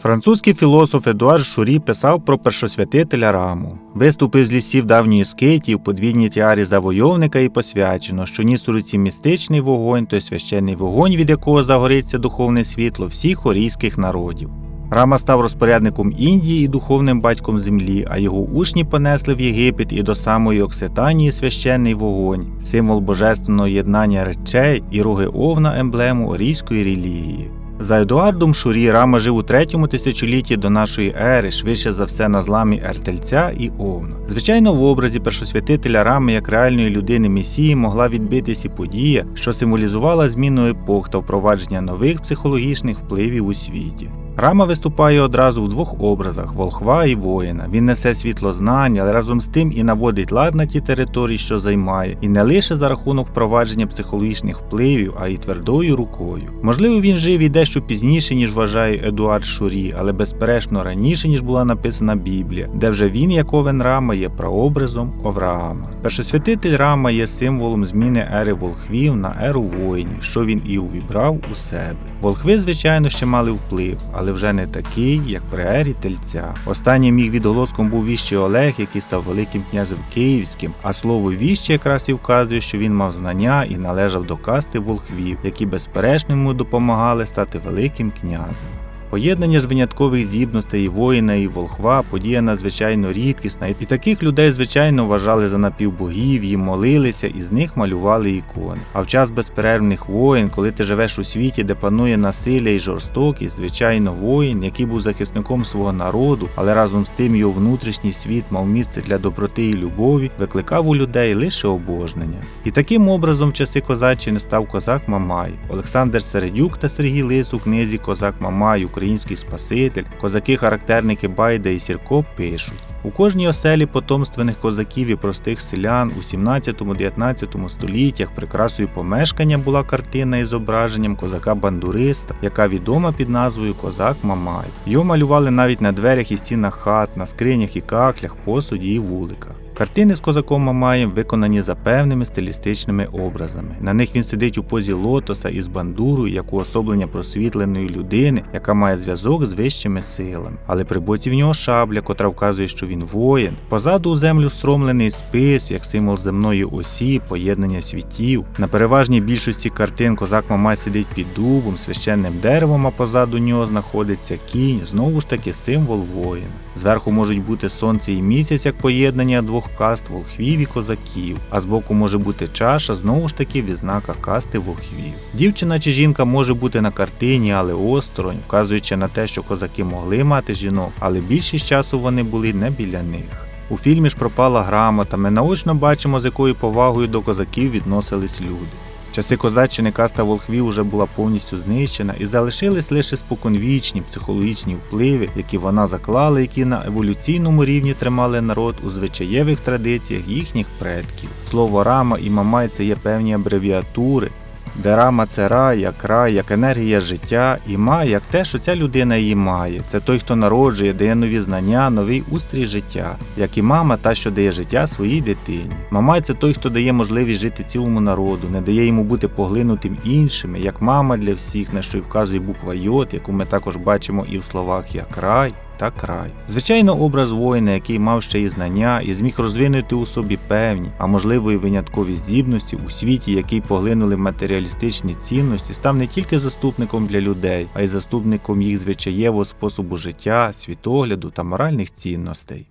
Французький філософ Едуард Шурі писав про першосвятителя Раму. Виступив з лісів давньої скитів, подвійній тіарі завойовника і посвячено, що ніс у руці містичний вогонь, той священний вогонь, від якого загориться духовне світло всіх орійських народів. Рама став розпорядником Індії і духовним батьком землі, а його учні понесли в Єгипет і до самої Окситанії священний вогонь, символ божественного єднання речей і роги овна емблему орійської релігії. За Едуардом Шурі Рама жив у третьому тисячолітті до нашої ери, швидше за все на зламі Ертельця і Овна. Звичайно, в образі першосвятителя Рами як реальної людини Месії могла відбитись і подія, що символізувала зміну епох та впровадження нових психологічних впливів у світі. Рама виступає одразу в двох образах волхва і воїна. Він несе світло знань, але разом з тим і наводить лад на ті території, що займає, і не лише за рахунок впровадження психологічних впливів, а й твердою рукою. Можливо, він жив і дещо пізніше, ніж вважає Едуард Шурі, але безперечно раніше, ніж була написана Біблія, де вже він, як Овен Рама, є прообразом Овраама. Першосвятитель Рама є символом зміни ери волхвів на еру воїнів, що він і увібрав у себе. Волхви, звичайно, ще мали вплив, але вже не такий, як при ері тельця. Останнім їх відголоском був віщий Олег, який став великим князем київським. А слово віще якраз і вказує, що він мав знання і належав до касти волхвів, які безперечно йому допомагали стати великим князем. Поєднання ж виняткових здібностей воїна, і волхва подія надзвичайно рідкісна, і таких людей, звичайно, вважали за напівбогів, їм молилися і з них малювали ікони. А в час безперервних воїн, коли ти живеш у світі, де панує насилля і жорстокість, звичайно, воїн, який був захисником свого народу, але разом з тим його внутрішній світ мав місце для доброти і любові, викликав у людей лише обожнення. І таким образом в часи козаччини став козак Мамай, Олександр Середюк та Сергій Лис у книзі Козак Мамай український спаситель, козаки-характерники Байда і Сірко пишуть. У кожній оселі потомственних козаків і простих селян у 17-19 століттях прикрасою помешкання була картина із зображенням козака-бандуриста, яка відома під назвою Козак Мамай. Його малювали навіть на дверях і стінах хат, на скринях і кахлях, посуді і вуликах. Картини з козаком Мамаєм виконані за певними стилістичними образами. На них він сидить у позі лотоса із бандурою, як уособлення просвітленої людини, яка має зв'язок з вищими силами. Але при боці в нього шабля, котра вказує, що він воїн. Позаду у землю стромлений спис, як символ земної осі, поєднання світів. На переважній більшості картин козак Мамай сидить під дубом, священним деревом, а позаду нього знаходиться кінь, знову ж таки символ воїна. Зверху можуть бути сонце і місяць як поєднання двох каст волхвів і козаків, а збоку може бути чаша, знову ж таки відзнака касти волхвів. Дівчина чи жінка може бути на картині, але осторонь, вказуючи на те, що козаки могли мати жінок, але більшість часу вони були не біля них. У фільмі ж пропала грамота, ми наочно бачимо, з якою повагою до козаків відносились люди. Часи козаччини каста волхвів уже була повністю знищена і залишились лише споконвічні психологічні впливи, які вона заклала, які на еволюційному рівні тримали народ у звичаєвих традиціях їхніх предків. Слово рама і мамай це є певні абревіатури. Де рама це рай, як рай, як енергія життя, і май, як те, що ця людина її має. Це той, хто народжує, дає нові знання, новий устрій життя, як і мама, та, що дає життя своїй дитині. Мамай це той, хто дає можливість жити цілому народу, не дає йому бути поглинутим іншими, як мама для всіх, на що й вказує буква Йод, яку ми також бачимо і в словах як рай та край. Звичайно, образ воїна, який мав ще й знання і зміг розвинути у собі певні, а можливо і виняткові здібності у світі, який поглинули матеріалістичні цінності, став не тільки заступником для людей, а й заступником їх звичаєвого способу життя, світогляду та моральних цінностей.